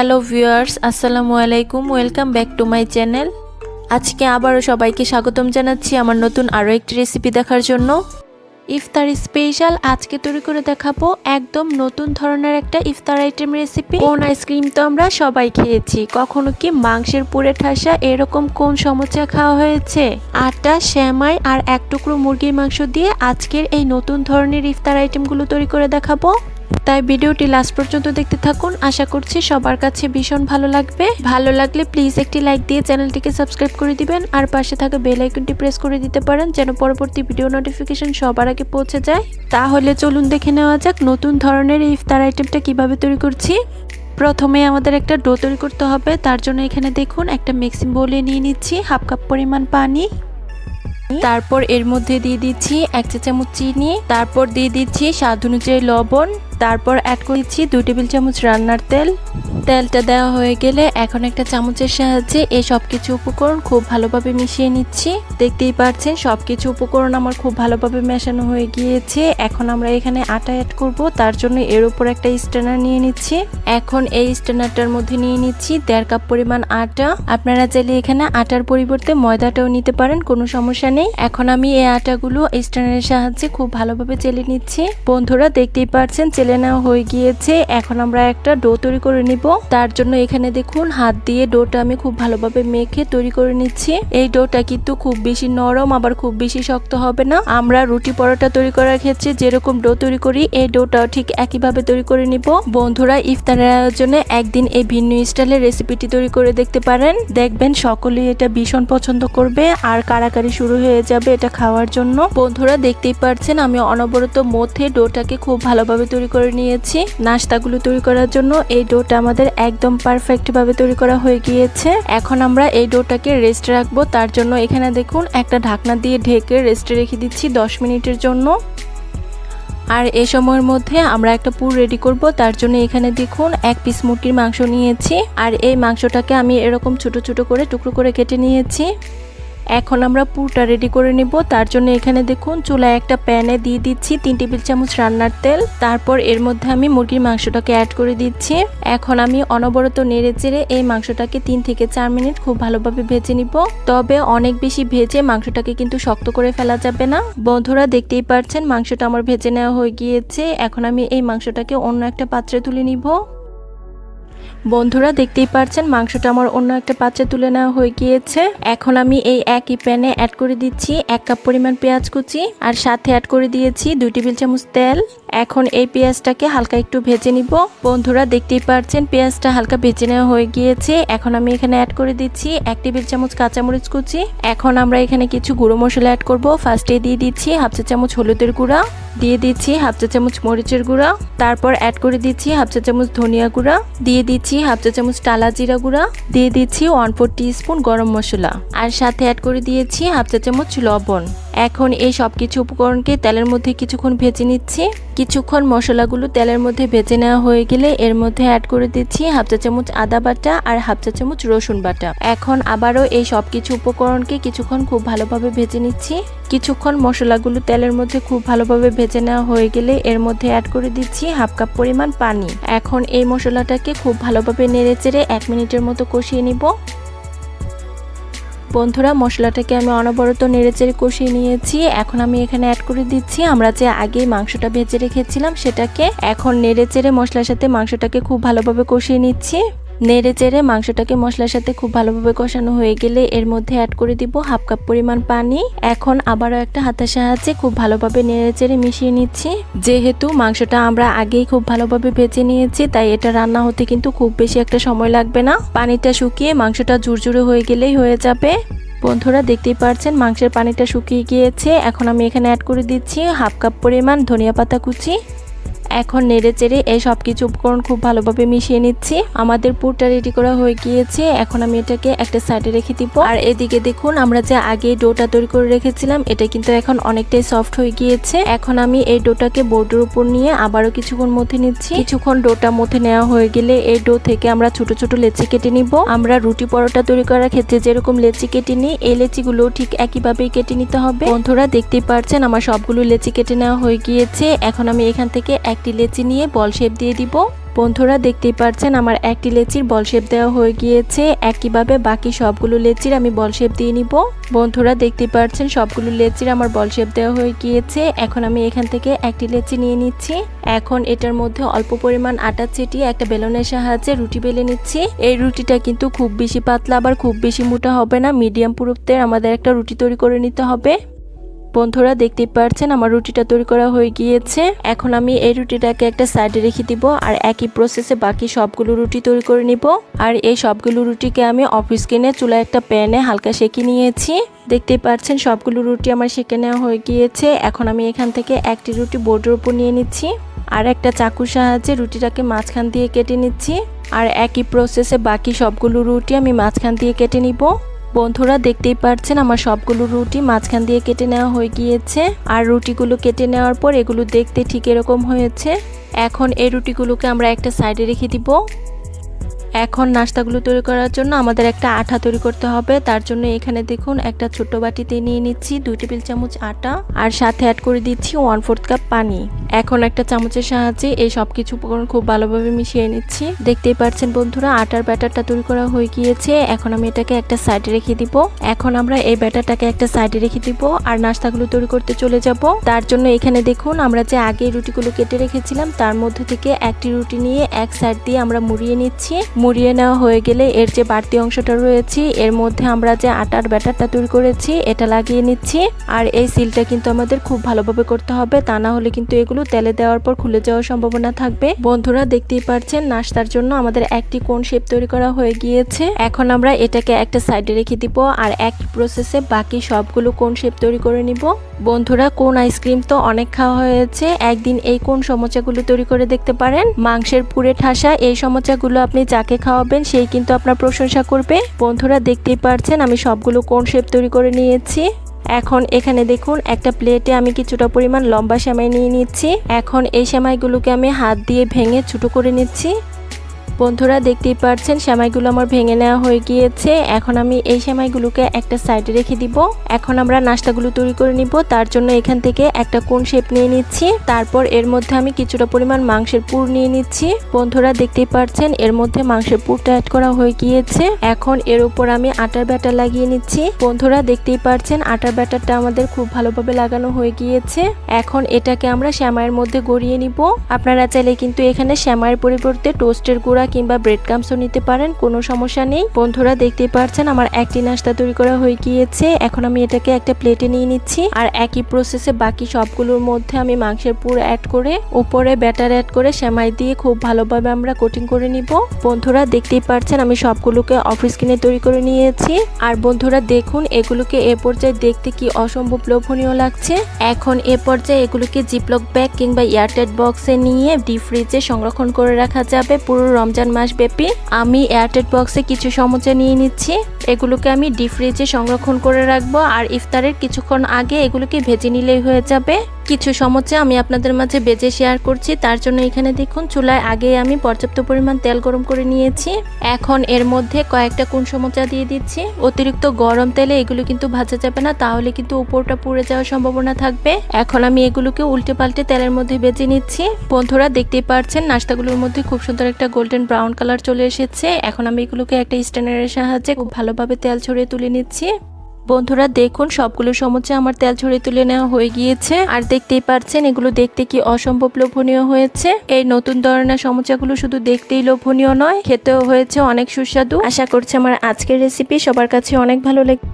Hello viewers আসসালামু আলাইকুম welcome back to my channel আজকে আবারও সবাইকে স্বাগতম জানাচ্ছি আমার নতুন আরও একটি রেসিপি দেখার জন্য। ইফতার স্পেশাল আজকে তৈরি করে দেখাবো একদম নতুন ধরনের একটা ইফতার আইটেম রেসিপি কোন আইসক্রিম তো আমরা সবাই খেয়েছি, কখনো কি মাংসের পুরে ঠাসা এরকম কোন সমস্যা খাওয়া হয়েছে? আটা শ্যামাই আর এক টুকরো মুরগির মাংস দিয়ে আজকের এই নতুন ধরনের ইফতার আইটেমগুলো তৈরি করে দেখাবো। তাই ভিডিওটি লাস্ট পর্যন্ত দেখতে থাকুন। আশা করছি সবার কাছে ভীষণ ভালো লাগবে। ভালো লাগলে প্লিজ একটি লাইক দিয়ে চ্যানেলটিকে সাবস্ক্রাইব করে দিবেন আর পাশে থাকা বেল আইকনটি প্রেস করে দিতে পারেন যেন পরবর্তী ভিডিও নোটিফিকেশন সবার আগে পৌঁছে যায়। তাহলে চলুন দেখে নেওয়া যাক নতুন ধরনের ইফতার আইটেমটা কীভাবে তৈরি করছি। প্রথমে আমাদের একটা ডো তৈরি করতে হবে। তার জন্য এখানে দেখুন একটা মিক্সিং বোলে নিয়ে নিচ্ছি হাফ কাপ পরিমাণ পানি। তারপর এর মধ্যে দিয়ে দিচ্ছি এক চা চামচ চিনি। তারপর দিয়ে দিচ্ছি স্বাদ অনুযায়ী লবণ। তারপর অ্যাড করেছি দুই টেবিল চামচ রান্নার তেল তেলটা দেওয়া হয়ে গেলে এখন একটা চামচের সাহায্যে এই সব কিছু উপকরণ খুব ভালোভাবে মিশিয়ে নিচ্ছি। দেখতেই পাচ্ছেন সব কিছু উপকরণ আমার খুব ভালোভাবে মেশানো হয়ে গিয়েছে। এখন আমরা এখানে আটা অ্যাড করব, তার জন্য এর উপর একটা স্ট্যানার নিয়ে নিচ্ছি। এখন এই স্ট্যানারটার মধ্যে নিয়ে নিচ্ছি দেড় কাপ পরিমাণ আটা। আপনারা চাইলে এখানে আটার পরিবর্তে ময়দাটাও নিতে পারেন, কোনো সমস্যা নেই। এখন আমি এই আটাগুলো স্ট্যানারের সাহায্যে খুব ভালোভাবে চেলে নিচ্ছি। বন্ধুরা, দেখতেই পাচ্ছেন চেলে নেওয়া হয়ে গিয়েছে। এখন আমরা একটা ডো তৈরি করে নিব। তার জন্য এখানে দেখুন, হাত দিয়ে ডোটা আমি খুব ভালোভাবে মেখে তৈরি করে নিচ্ছি। এই ডোটা কিন্তু খুব বেশি নরম, আবার খুব বেশি শক্ত হবে না। আমরা রুটি পরোটা তৈরি করার ক্ষেত্রে যেরকম ডো তৈরি করি, এই ডোটাও ঠিক একইভাবে তৈরি করে নিব। বন্ধুরা, ইফতারের আয়োজনে একদিন এই ভিন্ন স্টাইলের রেসিপিটি তৈরি করে দেখতে পারেন। দেখবেন সকলেই এটা ভীষণ পছন্দ করবে, আর কারাকারি শুরু হয়ে যাবে এটা খাওয়ার জন্য। বন্ধুরা, দেখতেই পারছেন আমি অনবরত মধ্যে ডোটাকে খুব ভালোভাবে তৈরি করে নিয়েছি। নাস্তাগুলো তৈরি করার জন্য এই ডোটা আমাদের একদম পারফেক্টভাবে তৈরি করা হয়ে গিয়েছে। এখন আমরা এই ডোটাকে রেস্ট রাখব। তার জন্য এখানে দেখুন, একটা ঢাকনা দিয়ে ঢেকে রেস্টে রেখে দিচ্ছি দশ মিনিটের জন্য। আর এ সময়ের মধ্যে আমরা একটা পুর রেডি করব। তার জন্য এখানে দেখুন, এক পিস মুরগির মাংস নিয়েছি। আর এই মাংসটাকে আমি এরকম ছোট ছোট করে টুকরো করে কেটে নিয়েছি। এখন আমরা পুরটা রেডি করে নিব। তার জন্য এখানে দেখুন, চুলায় একটা প্যানে দিয়ে দিচ্ছি তিন টেবিল চামচ রান্নার তেল। তারপর এর মধ্যে আমি মুরগির মাংসটাকে অ্যাড করে দিচ্ছি। এখন আমি অনবরত নেড়ে চেড়ে এই মাংসটাকে তিন থেকে চার মিনিট খুব ভালোভাবে ভেজে নিব। তবে অনেক বেশি ভেজে মাংসটাকে কিন্তু শক্ত করে ফেলা যাবে না। বন্ধুরা, দেখতেই পাচ্ছেন মাংসটা আমার ভেজে নেওয়া হয়ে গিয়েছে। এখন আমি এই মাংসটাকে অন্য একটা পাত্রে তুলে নিব। বন্ধুরা দেখতেই পারছেন, মাংসটা আমার অন্য একটা পাত্রে তুলে নেওয়া হয়ে গিয়েছে। এখন আমি এই একই প্যানে অ্যাড করে দিচ্ছি এক কাপ পরিমাণ পেঁয়াজ কুচি, আর সাথে অ্যাড করে দিয়েছি দুই টেবিল চামচ তেল। এখন এই পেঁয়াজটাকে হালকা একটু ভেজে নিব। বন্ধুরা দেখতেই পাচ্ছেন পেঁয়াজটা হালকা ভেজে নেওয়া হয়ে গিয়েছে। এখন আমি এখানে অ্যাড করে দিচ্ছি এক টেবিল চামচ কাঁচামরিচ কুচি। এখন আমরা এখানে কিছু গুঁড়ো মশলা অ্যাড করব। ফার্স্টে দিয়ে দিচ্ছি হাফ চা চামচ হলুদের গুঁড়া। দিয়ে দিচ্ছি হাফ চা চামচ মরিচের গুঁড়া। তারপর অ্যাড করে দিচ্ছি হাফ চা চামচ ধনিয়া গুঁড়া। দিয়ে দিচ্ছি হাফ চা চামচ টালা জিরা গুঁড়া। দিয়ে দিচ্ছি ওয়ান ফোর স্পুন গরম মশলা। আর সাথে অ্যাড করে দিয়েছি হাফ চা চামচ লবণ। এখন এই সব কিছু উপকরণকে তেলের মধ্যে কিছুক্ষণ ভেজে নিচ্ছি। কিছুক্ষণ মশলাগুলো তেলের মধ্যে ভেজে নেওয়া হয়ে গেলে এর মধ্যে অ্যাড করে দিচ্ছি হাফ চা চামচ আদা বাটা আর হাফ চা চামচ রসুন বাটা। এখন আবারও এই সব কিছু উপকরণকে কিছুক্ষণ খুব ভালোভাবে ভেজে নিচ্ছি। কিছুক্ষণ মশলাগুলো তেলের মধ্যে খুব ভালোভাবে ভেজে নেওয়া হয়ে গেলে এর মধ্যে অ্যাড করে দিচ্ছি হাফ কাপ পরিমাণ পানি। এখন এই মশলাটাকে খুব ভালোভাবে নেড়ে চেড়ে এক মিনিটের মতো কষিয়ে নিব। বন্ধুরা, মশলাটাকে আমি অনবরত নেড়েচেড়ে কষিয়ে নিয়েছি। এখন আমি এখানে অ্যাড করে দিচ্ছি। আমরা যে আগেই মাংসটা ভেজে রেখেছিলাম, সেটাকে এখন নেড়েচেড়ে মশলার সাথে মাংসটাকে খুব ভালোভাবে কষিয়ে নিচ্ছি। নেড়ে চেড়ে মাংসটাকে মশলার সাথে খুব ভালোভাবে কষানো হয়ে গেলে এর মধ্যে অ্যাড করে দিব হাফ কাপ পরিমাণ পানি। এখন আবারও একটা হাতের সাহায্যে খুব ভালোভাবে নেড়ে চেড়ে মিশিয়ে নিচ্ছি। যেহেতু মাংসটা আমরা আগেই খুব ভালোভাবে ভেজে নিয়েছি, তাই এটা রান্না হতে কিন্তু খুব বেশি একটা সময় লাগবে না। পানিটা শুকিয়ে মাংসটা জুরজুরে হয়ে গেলেই হয়ে যাবে। বন্ধুরা, দেখতেই পাচ্ছেন মাংসের পানিটা শুকিয়ে গিয়েছে। এখন আমি এখানে অ্যাড করে দিচ্ছি হাফ কাপ পরিমাণ ধনিয়া পাতা কুচি। এখন নেড়ে চেড়ে এই সব কিছু উপকরণ খুব ভালোভাবে মিশিয়ে নিচ্ছি। আমাদের পুরটা রেডি করা হয়ে গিয়েছে। এখন আমি এটাকে একটা সাইডে রেখে দিব। আর এদিকে দেখুন, আমরা যে আগে ডোটা তৈরি করে রেখেছিলাম, এটা কিন্তু এখন অনেকটাই সফট হয়ে গিয়েছে। এখন আমি এই ডোটাকে বোর্ডের উপর নিয়ে আবারও কিছুক্ষণ মধ্যে নিচ্ছি। কিছুক্ষণ ডোটা মধ্যে নেওয়া হয়ে গেলে এই ডো থেকে আমরা ছোট ছোট লেচি কেটে নিব। আমরা রুটি পরোটা তৈরি করার ক্ষেত্রে যেরকম লেচি কেটে নিই, এই লেচিগুলো ঠিক একইভাবেই কেটে নিতে হবে। বন্ধুরা দেখতেই পারছেন, আমার সবগুলো লেচি কেটে নেওয়া হয়ে গিয়েছে। এখন আমি এখান থেকে একটি লেচি নিয়ে বল শেপ দিয়ে দিব। বন্ধুরা, দেখতেই পাচ্ছেন আমার একটি লেচির বল শেপ দেওয়া হয়ে গিয়েছে। একইভাবে বাকি সবগুলো লেচির আমি বল শেপ দিয়ে নিব। বন্ধুরা দেখতে পাচ্ছেন সবগুলো লেচির আমার বল শেপ দেওয়া হয়ে গিয়েছে। এখন আমি এখান থেকে একটি লেচি নিয়ে নিচ্ছি। এখন এটার মধ্যে অল্প পরিমাণ আটা চেটিয়ে একটা বেলনের সাহায্যে রুটি বেলে নিচ্ছি। এই রুটিটা কিন্তু খুব বেশি পাতলা, আবার খুব বেশি মোটা হবে না। মিডিয়াম পুরুত্বের আমাদের একটা রুটি তৈরি করে নিতে হবে। বন্ধুরা দেখতেই পাচ্ছেন আমার রুটিটা তৈরি করা হয়ে গিয়েছে। এখন আমি এই রুটিটাকে একটা সাইডে রেখে দিব আর একই প্রসেসে বাকি সবগুলো রুটি তৈরি করে নিব। আর এই সবগুলো রুটিকে আমি অফিস কিনে চুলায় একটা প্যানে হালকা সেঁকে নিয়েছি। দেখতেই পাচ্ছেন সবগুলো রুটি আমার সেঁকে নেওয়া হয়ে গিয়েছে। এখন আমি এখান থেকে একটি রুটি বোর্ডের উপর নিয়ে নিচ্ছি আর একটা চাকুর সাহায্যে রুটিটাকে মাঝখান দিয়ে কেটে নিচ্ছি। আর একই প্রসেসে বাকি সবগুলো রুটি আমি মাঝখান দিয়ে কেটে নিব। বন্ধুরা দেখতেই পাচ্ছেন আমার সবগুলো রুটি মাঝখান দিয়ে কেটে নেওয়া হয়ে গিয়েছে। আর রুটিগুলো কেটে নেওয়ার পর এগুলো দেখতে ঠিক এরকম হয়েছে। এখন এই রুটিগুলোকে আমরা একটা সাইডে রেখে দিব। এখন নাস্তাগুলো তৈরি করার জন্য আমাদের একটা আঠা তৈরি করতে হবে। তার জন্য এখানে দেখুন একটা ছোট বাটিতে নিয়ে নিচ্ছি দুই টেবিল চামচ আটা আর সাথে অ্যাড করে দিচ্ছি ওয়ান ফোর্থ কাপ পানি। এখন একটা চামচের সাহায্যে এই সব কিছু উপকরণ খুব ভালোভাবে মিশিয়ে নিচ্ছি। দেখতেই পাচ্ছেন বন্ধুরা, আটার ব্যাটারটা তৈরি করা হয়ে গিয়েছে। এখন আমি এটাকে একটা সাইডে রেখে দিব। এখন আমরা এই ব্যাটারটাকে একটা সাইডে রেখে দিব আর নাস্তাগুলো তৈরি করতে চলে যাব। তার জন্য এখানে দেখুন আমরা যে আগে রুটিগুলো কেটে রেখেছিলাম, তার মধ্যে থেকে একটি রুটি নিয়ে এক সাইড দিয়ে আমরা মুড়িয়ে নিচ্ছি। মুড়িয়ে নেওয়া হয়ে গেলে এর যে বাড়তি অংশটা রয়েছে, এর মধ্যে আমরা যে আটার ব্যাটারটা তৈরি করেছি, এটা লাগিয়ে নিচ্ছি। আর এই সিলটা কিন্তু আমাদের খুব ভালোভাবে করতে হবে, তা না হলে কিন্তু এগুলো তেলে দেওয়ার পর খুলে যাওয়ার সম্ভাবনা থাকবে। বন্ধুরা, দেখতেই পাচ্ছেন, নাস্তার জন্য আমাদের একটি কোন শেপ তৈরি করা হয়ে গিয়েছে। এখন আমরা এটাকে একটা সাইডে রেখে দিব, আর এক প্রসেসে বাকি সবগুলো কোন শেপ তৈরি করে নিব? বন্ধুরা, কোন আইসক্রিম তো অনেক খাওয়া হয়েছে? একদিন এই কোন সমস্যাগুলো তৈরি করে দেখতে পারেন? মাংসের পুরে ঠাসা এই সমস্যাগুলো আপনি যাকে খাওয়াবেন, সেই কিন্তু আপনার প্রশংসা করবে। বন্ধুরা, দেখতেই পারছেন আমি সবগুলো কোন শেপ তৈরি করে নিয়েছি। এখন এখানে দেখুন, একটা প্লেটে আমি কিছুটা পরিমাণ লম্বা সেমাই নিয়ে নিচ্ছি। এখন এই সেমাইগুলোকে আমি হাত দিয়ে ভেঙে ছোটো করে নিচ্ছি। বন্ধুরা দেখতেই পাচ্ছেন সেমাইগুলো আমার ভেঙে নেওয়া হয়ে গিয়েছে। এখন আমি এই সেমাইগুলোকে একটা সাইডে রেখে দিব। এখন আমরা নাস্তাগুলো তৈরি করে নিব। তার জন্য এখান থেকে একটা কোন শেপ নিয়ে নিচ্ছি। তারপর এর মধ্যে আমি কিছুটা পরিমাণ মাংসের পুর নিয়ে নিচ্ছি। বন্ধুরা দেখতেই পাচ্ছেন এর মধ্যে মাংসের পুরটা অ্যাড করা হয়ে গিয়েছে। এখন এর উপর আমি আটার ব্যাটার লাগিয়ে নিচ্ছি। বন্ধুরা দেখতেই পাচ্ছেন আটার ব্যাটারটা আমাদের খুব ভালোভাবে লাগানো হয়ে গিয়েছে। এখন এটাকে আমরা শ্যামাইয়ের মধ্যে গড়িয়ে নিব। আপনারা চাইলে কিন্তু এখানে শ্যামাইয়ের পরিবর্তে টোস্টের গুঁড়া কিংবা ব্রেড ক্রামসও নিতে পারেন, কোনো সমস্যা নেই। বন্ধুরা, দেখতেই পাচ্ছেন আমার একটি নাস্তা তৈরি করা হয়ে গিয়েছে। এখন আমি এটাকে একটা প্লেটে নিয়ে নিচ্ছি। আর একই প্রসেসে বাকি সবগুলোর মধ্যে আমি মাংসের পুর অ্যাড করে, উপরে ব্যাটার অ্যাড করে সেমাই দিয়ে খুব ভালোভাবে আমরা কোটিং করে নিব। বন্ধুরা, দেখতেই পাচ্ছেন আমি সবগুলোকে অফিস কিনে তৈরি করে নিয়েছি। আর বন্ধুরা, দেখুন, এগুলোকে এ পর্যায়ে দেখতে কি অসম্ভব লোভনীয় লাগছে। এখন এ পর্যায়ে এগুলোকে জিপলক ব্যাগ কিংবা এয়ারটাইট বক্সে নিয়ে ডিপ ফ্রিজে সংরক্ষণ করে রাখা যাবে। পুরো রমজান মাস ব্যাপী আমি এয়ারটেড বক্সে কিছু সমুচা নিয়ে নিচ্ছি। এগুলোকে আমি ডিপ ফ্রিজে সংরক্ষণ করে রাখব। আর ইফতারের কিছুক্ষণ আগে এগুলোকে ভেজে নিলেই হয়ে যাবে। কিছু সমস্যা আমি আপনাদের মাঝে বেজে শেয়ার করছি। তার জন্য এখানে দেখুন, চুলায় আগে আমি পর্যাপ্ত পরিমাণ তেল গরম করে নিয়েছি। এখন এর মধ্যে কয়েকটা কোন সমস্যা দিয়ে দিচ্ছি। অতিরিক্ত গরম তেলে এগুলো কিন্তু ভাজা যাবে না, তাহলে কিন্তু উপরটা পুড়ে যাওয়ার সম্ভাবনা থাকবে। এখন আমি এগুলোকে উল্টে পাল্টে তেলের মধ্যে বেজে নিচ্ছি। বন্ধুরা, দেখতেই পাচ্ছেন নাস্তাগুলোর মধ্যে খুব সুন্দর একটা গোল্ডেন ব্রাউন কালার চলে এসেছে। এখন আমি এগুলোকে একটা স্ট্যান্ডারের সাহায্যে খুব ভালোভাবে তেল ছড়িয়ে তুলে নিচ্ছি। বন্ধুরা, দেখুন, সবগুলো সমুচে আমার তেল ছড়িয়ে তুলে নেওয়া হয়ে গিয়েছে। আর দেখতেই পারছেন এগুলো দেখতে কি অসম্ভব লোভনীয় হয়েছে। এই নতুন ধরনের সমুচাগুলো শুধু দেখতেই লোভনীয় নয়, খেতেও হয়েছে অনেক সুস্বাদু। আশা করছি আমার আজকের রেসিপি সবার কাছে অনেক ভালো লেগে